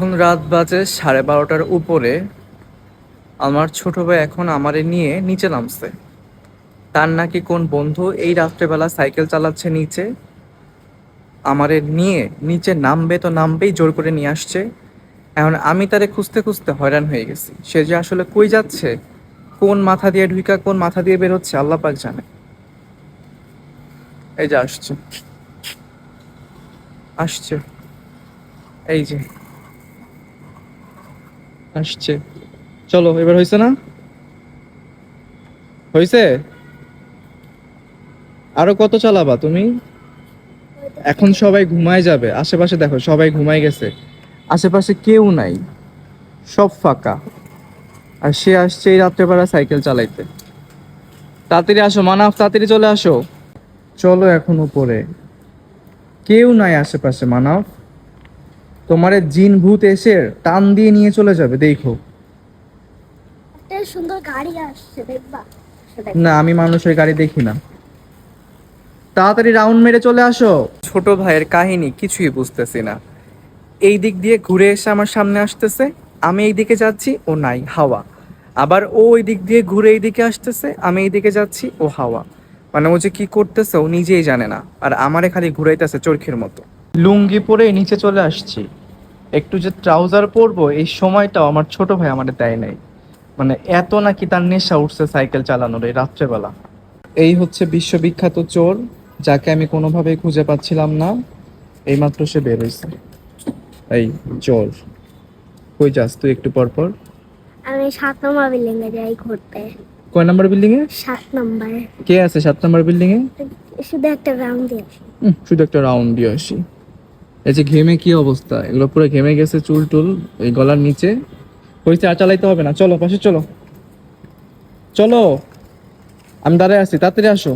এখন রাত বাজে সাড়ে বারোটার উপরে। আমার ছোট ভাই এখন আমারে নিয়ে নিচে নামছে। তার নাকি কোন বন্ধু এই রাত্রেবেলা সাইকেল চালাচ্ছে নিচে। আমারে নিয়ে নিচে নামবে তো নামবেই জোর করে নিয়ে আসছে। এখন আমি তারে খুঁজতে খুঁজতে হয়রান হয়ে গেছি। সে যে আসলে কই যাচ্ছে, কোন মাথা দিয়ে ঢুইকা, কোন মাথা দিয়ে বেরোচ্ছে আল্লাহ পাক জানে। এই যে আসছে। আসছে। এই যে। আসছে। চলো, এবার হয়েছে না? হয়েছে আরও কত চালাবা তুমি? এখন সবাই ঘুমায় যাবে। আশেপাশে দেখো, সবাই ঘুমায় গেছে। আশেপাশে কেউ নাই। সব ফাঁকা। আর সে আসছে এই রাত্রেবেলা সাইকেল চালাইতে। তাড়াতাড়ি আসো, মানাফ, তাড়াতাড়ি চলে আসো। চলো এখন উপরে। কেউ নাই আশেপাশে, মানাফ। তোমার জিন ভূত এসে টান দিয়ে নিয়ে চলে যাবে দেখো। একটা সুন্দর গাড়ি আসছে দেখবা? সেটা না আমি মানুষের গাড়ি দেখি না। তাড়াতাড়ি রাউন্ড মেরে চলে আসো। ছোট ভাইয়ের কাহিনী কিছুই বুঝতেছি না। এই দিক দিয়ে ঘুরে এসে আমার সামনে আসতেছে আমি এই দিকে যাচ্ছি ও নাই হাওয়া। আবার ও ওই দিক দিয়ে ঘুরে এই দিকে আসতেছে আমি এই দিকে যাচ্ছি ও হাওয়া। মানে ও যে কি করতেছে ও নিজেই জানে না। আর আমারে খালি ঘুরাইতেছে চরখির মতো। লুঙ্গি পরে নিচে চলে আসছি। একটু যে ট্রাউজার পরবো এই সময়টাও আমার ছোট ভাই আমাদের দেয় নাই। মানে এত নাকি তার নেশা উঠছে সাইকেল চালানোর এই রাত্রেবেলা। এই হচ্ছে বিশ্ববিখ্যাত চোর যাকে আমি কোনোভাবেই খুঁজে পাচ্ছিলাম না। এইমাত্র সে বের হয়েছে এই চোর। কই যাস তুই একটু পর পর। আমি সাত নম্বর বিল্ডিং এ যাই ঘুরতে। কয় নাম্বার বিল্ডিং এ সাত নম্বরে। কে আছে সাত নাম্বার বিল্ডিং এ শুধু একটা রাউন্ড দিয়ে আসি। শুধু একটা রাউন্ড দিয়ে আসি। এই যে ঘেমে কি অবস্থা? এগুলো পুরো ঘেমে গেছে, চুল টুল, এই গলার নিচে। হয়েছে আর চালাইতে হবে না, চলো, পাশে চলো। চলো। আমি দাঁড়ায় আছি, তাড়াতাড়ি আসো।